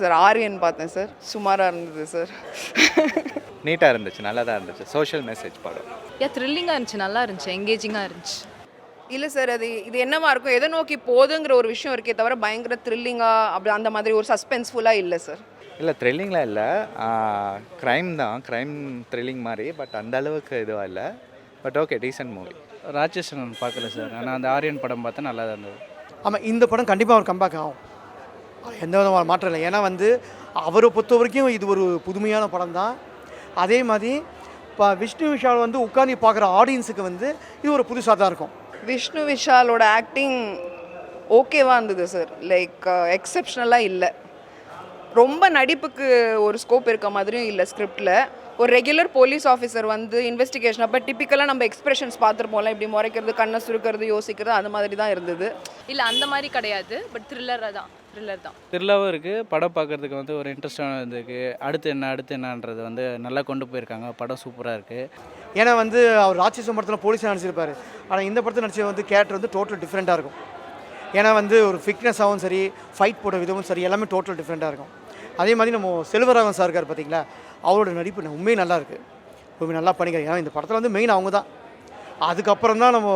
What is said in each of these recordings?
Sir Aryan பார்த்தேன் sir. சுமாராக இருந்தது சார். நீட்டாக இருந்துச்சு நல்லா தான் இருந்துச்சு. சோஷியல் மெசேஜ் படம். யா த்ரில்லிங்காக இருந்துச்சு நல்லா இருந்துச்சு எங்கேஜிங்காக இருந்துச்சு. இல்லை சார் அது இது என்னவா இருக்கும் எதை நோக்கி போகுதுங்கிற ஒரு விஷயம் இருக்கே தவிர பயங்கர த்ரில்லிங்காக அப்படி அந்த மாதிரி ஒரு சஸ்பென்ஸ்ஃபுல்லாக இல்லை சார். இல்லை த்ரில்லிங்லாம் இல்லை. க்ரைம் தான் க்ரைம் த்ரில்லிங் மாதிரி பட் அந்த அளவுக்கு இதுவாக இல்லை. But okay decent movie Ratsasan பார்க்கல சார். ஆனால் அந்த ஆரியன் படம் பார்த்தா நல்லா தான் இருந்தது. ஆமாம் இந்த படம் கண்டிப்பாக அவர் கம்பேக் ஆகும். எந்த விதமான மாற்றம் இல்லை. ஏன்னா வந்து அவரை பொறுத்த வரைக்கும் இது ஒரு புதுமையான படம் தான். அதே மாதிரி இப்போ விஷ்ணு விஷால் வந்து உட்காந்து பார்க்குற ஆடியன்ஸுக்கு வந்து இது ஒரு புதுசாக தான் இருக்கும். விஷ்ணு விஷாலோட ஆக்டிங் ஓகேவாக இருந்தது சார் லைக் எக்ஸப்ஷனலாக இல்லை. ரொம்ப நடிப்புக்கு ஒரு ஸ்கோப் இருக்க மாதிரியும் இல்லை ஸ்கிரிப்டில் ஒரு ரெகுலர் போலீஸ் ஆஃபீஸர் வந்து இன்வெஸ்டிகேஷன் அப்போ டிப்பிக்கலாக நம்ம எக்ஸ்பிரஷன்ஸ் பார்த்துருப்போம்ல இப்படி முறைக்கிறது கண்ணை சுருக்கிறது யோசிக்கிறது அந்த மாதிரி தான் இருந்தது. இல்லை அந்த மாதிரி கிடையாது பட் த்ரில்லராக தான். த்ரில்லர் தான். த்ரில்லாகவும் இருக்குது படம் பார்க்குறதுக்கு வந்து ஒரு இன்ட்ரெஸ்டான இருந்திருக்கு அடுத்து என்ன அடுத்து என்னன்றது வந்து நல்லா கொண்டு போயிருக்காங்க. படம் சூப்பராக இருக்குது ஏன்னா வந்து அவர் ராட்சச படத்தில் போலீஸாக நடிச்சிருப்பாரு. ஆனால் இந்த படத்தில் நடிச்ச வந்து கேரக்டர் வந்து டோட்டல் டிஃப்ரெண்ட்டாக இருக்கும். ஏன்னா வந்து ஒரு ஃபிட்னஸாகவும் சரி ஃபைட் போட விதமும் சரி எல்லாமே டோட்டல் டிஃப்ரெண்ட்டாக இருக்கும். அதே மாதிரி நம்ம செல்வராகவன் சார் இருக்கார் பார்த்தீங்களா அவரோட நடிப்பு ந- உண்மையே நல்லா இருக்குது உண்மை நல்லா பண்ணிக்கிறாங்க ஏன்னா இந்த படத்தில் வந்து மெயின் அவங்க தான் அதுக்கப்புறம் தான் நம்ம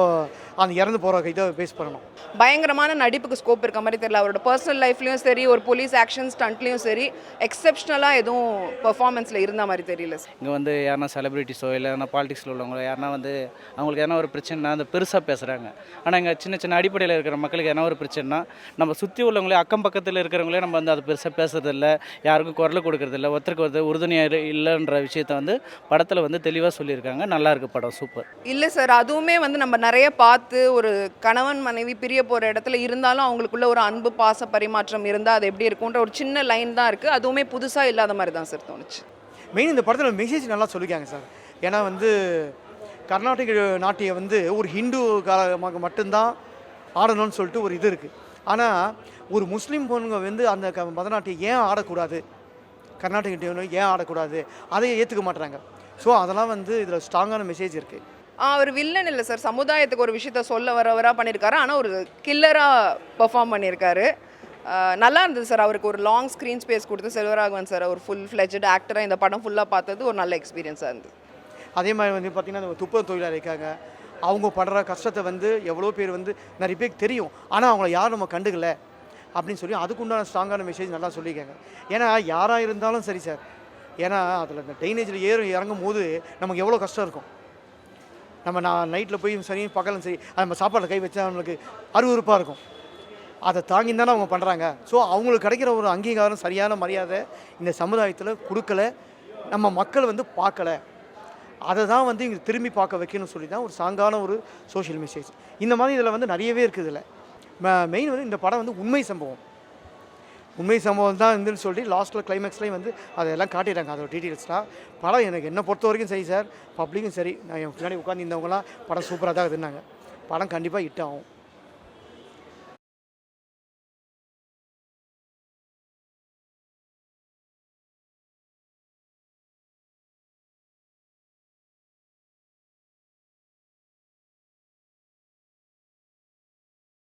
அந்த இறந்து போகிற இதை பேஸ் பண்ணணும். பயங்கரமான நடிப்புக்கு ஸ்கோப் இருக்க மாதிரி தெரியல. அவரோட பர்சனல் லைஃப்லையும் சரி ஒரு போலீஸ் ஆக்ஷன் ஸ்டண்ட்லேயும் சரி எக்ஸப்ஷனலாக எதுவும் பெர்ஃபார்மன்ஸில் இருந்த மாதிரி தெரியல சார் இங்கே வந்து யாருனா செலிபிரிட்டிஸோ இல்லை யாருனா பாலிடிக்ஸில் உள்ளவங்களோ யாருனா வந்து அவங்களுக்கு எதனா ஒரு பிரச்சனைனா அந்த பெருசாக பேசுகிறாங்க ஆனால் இங்கே சின்ன சின்ன அடிப்படையில் இருக்கிற மக்களுக்கு எதனா ஒரு பிரச்சனைனா நம்ம சுற்றி உள்ளவங்களே அக்கம் பக்கத்தில் இருக்கிறவங்களே நம்ம வந்து அது பெருசாக பேசுறதில்ல யாருக்கும் குரல் கொடுக்கறதில்ல ஒருத்தருக்கு ஒருத்தர் உறுதுணையாக இல்லைன்ற விஷயத்த வந்து படத்தில் வந்து தெளிவாக சொல்லியிருக்காங்க. நல்லா இருக்கு படம் சூப்பர். இல்லை சார் அதுவுமே வந்து நம்ம நிறைய பார்த்து ஒரு கணவன் மனைவி பிரிய போகிற இடத்துல இருந்தாலும் அவங்களுக்குள்ள ஒரு அன்பு பாச பரிமாற்றம் இருந்தால் அது எப்படி இருக்கும்ன்ற ஒரு சின்ன லைன் தான் இருக்குது அதுவுமே புதுசாக இல்லாத மாதிரி தான் சார் தோணுச்சு. மெயின் இந்த படத்தில் மெசேஜ் நல்லா சொல்லிக்காங்க சார் ஏன்னா வந்து கர்நாடக நாட்டியம் வந்து ஒரு ஹிந்து காலமாக மட்டும்தான் ஆடணும்னு சொல்லிட்டு ஒரு இது இருக்குது ஆனால் ஒரு முஸ்லீம் பொண்ணுங்க வந்து அந்த க பரதநாட்டியம் ஏன் ஆடக்கூடாது? கர்நாடக நாட்டியம் ஏன் ஆடக்கூடாது? அதை ஏற்றுக்க மாட்டுறாங்க ஸோ அதெல்லாம் வந்து இதில் ஸ்ட்ராங்கான மெசேஜ் இருக்குது அவர் வில்லன் இல்லை சார் சமுதாயத்துக்கு ஒரு விஷயத்த சொல்ல வரவராக பண்ணியிருக்காரு ஆனால் ஒரு கில்லராக பெர்ஃபார்ம் பண்ணியிருக்காரு நல்லா இருந்தது சார் அவருக்கு ஒரு லாங் ஸ்க்ரீன் ஸ்பேஸ் கொடுத்து செல்வராகவன் சார் ஒரு ஃபுல் ஃப்ளெஜ்டு ஆக்டராக இந்த படம் ஃபுல்லாக பார்த்தது ஒரு நல்ல எக்ஸ்பீரியன்ஸாக இருந்தது. அதே மாதிரி வந்து பார்த்திங்கன்னா அந்த துப்புரவு தொழிலாளர் இருக்காங்க. அவங்க படுற கஷ்டத்தை வந்து எவ்வளோ பேர் வந்து நிறைய பேருக்கு தெரியும். ஆனால் அவங்கள யாரும் நம்ம கண்டுக்கல அப்படின்னு சொல்லி அதுக்குண்டான ஸ்ட்ராங்கான மெசேஜ் நல்லா சொல்லியிருக்காங்க. ஏன்னா யாராக இருந்தாலும் சரி சார் ஏன்னா அதில் இந்த டைனேஜில் ஏறும் இறங்கும் போது நமக்கு எவ்வளோ கஷ்டம் இருக்கும். நம்ம நான் நைட்டில் போய் சரி பகலும் சரி நம்ம சாப்பாட்டில் கை வச்சா நம்மளுக்கு அருவருப்பாக இருக்கும். அதை தாங்கி தானே அவங்க பண்ணுறாங்க ஸோ அவங்களுக்கு கிடைக்கிற ஒரு அங்கீகாரம் சரியான மரியாதை இந்த சமுதாயத்தில் கொடுக்கல. நம்ம மக்கள் வந்து பார்க்கல. அதை தான் வந்து இங்கே திரும்பி பார்க்க வைக்கணும்னு சொல்லி தான் ஒரு சாங்கான ஒரு சோஷியல் மெசேஜ் இந்த மாதிரி இதில் வந்து நிறையவே இருக்குது இதில். மெயின் வந்து இந்த படம் வந்து உண்மை சம்பவம். உண்மை சம்பவம் தான் இருந்துன்னு சொல்லி லாஸ்ட்டில் கிளைமேக்ஸ்லேயும் வந்து அதெல்லாம் காட்டிடுறாங்க. அதோட டீட்டெயில்ஸ்லாம் படம் எனக்கு என்னை பொறுத்த வரைக்கும் சரி சார் பப்ளிக்கும் சரி. நான் என் பின்னாடி உட்காந்து இருந்தவங்களாம் படம் சூப்பராக தான் இருந்தாங்க. படம் கண்டிப்பாக ஹிட் ஆகும்.